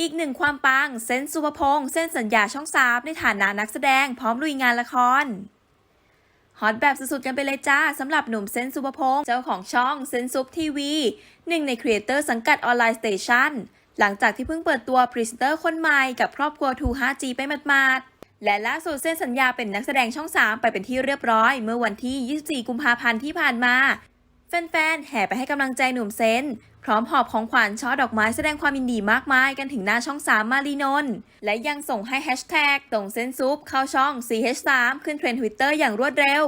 อีกหนึ่งความปังเซนสุภพงษ์เส้นสัญญาช่องสามในฐานะนักแสดงพร้อมลุยงานละครฮอตแบบสุดๆกันไปเลยจ้าสำหรับหนุ่มเซนสุภพงษ์เจ้าของช่องเซนซุปทีวีหนึ่งในครีเอเตอร์สังกัดออนไลน์สเตชันหลังจากที่เพิ่งเปิดตัวพรีเซนเตอร์คนใหม่กับครอบครัว True 5G ไปหมาดๆและล่าสุดเส้นสัญญาเป็นนักแสดงช่อง 3 ไปเป็นที่เรียบร้อย เมื่อวันที่ 24 กุมภาพันธ์ที่ผ่านมา แฟนๆแห่ไปให้กำลังใจหนุ่มเซน พร้อมหอบของขวัญช่อดอกไม้แสดงความยินดีมากมายกันถึงหน้าช่อง 3 มารีนนท์และยังส่งให้แฮชแท็กตรงเซนซุปเข้าช่อง CH3 ขึ้นเทรนด์ทวิตเตอร์อย่างรวดเร็ว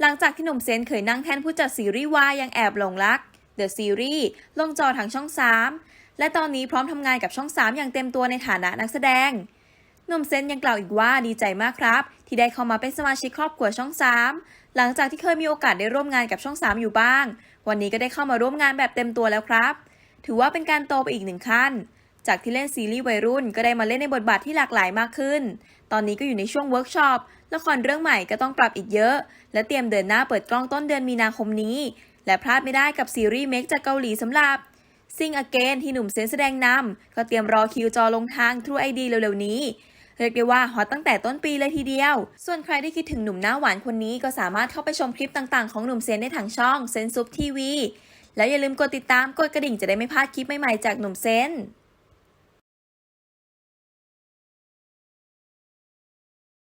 หลังจากที่หนุ่มเซนเคยนั่งแทนผู้จัดซีรีส์วายยังแอบหลงรักเดอะซีรีส์ลงจอทางช่อง 3 และตอนนี้พร้อมทำงานกับช่อง 3 อย่างเต็มตัวในฐานะนักแสดง หนุ่มเซนยังกล่าวอีกว่าดีใจมากครับ ที่ได้เข้ามาเป็นสมาชิกครอบครัวช่อง 3 หลังจากที่เคยมีโอกาสได้ร่วมงานกับช่อง 3 อยู่บ้าง วันนี้ก็ได้เข้ามาร่วมงานแบบเต็มตัวแล้วครับ ถือว่าเป็นการโตไปอีกหนึ่งขั้น จากที่เล่นซีรีส์วัยรุ่นก็ได้มาเล่นในบทบาทที่หลากหลายมากขึ้น ตอนนี้ก็อยู่ในช่วงเวิร์กช็อปละครเรื่องใหม่ก็ต้องปรับอีกเยอะ และเตรียมเดินหน้าเปิดกล้องต้นเดือนมีนาคมนี้ และพลาดไม่ได้กับซีรีส์เมกจากเกาหลีสำหรับซิงอเกนที่หนุ่มเซนแสดงนำก็เตรียมรอคิวจอลงทาง True ID เร็วๆนี้ เรียกได้ว่าฮอตตั้งแต่ต้นปีเลยทีเดียว ส่วนใครที่คิดถึงหนุ่มหน้าหวานคนนี้ก็สามารถเข้าไปชมคลิปต่างๆของหนุ่มเซนได้ทางช่องเซนซุปทีวีแล้วอย่าลืมกดติดตามกดกระดิ่งจะได้ไม่พลาดคลิปใหม่ๆจากหนุ่มเซน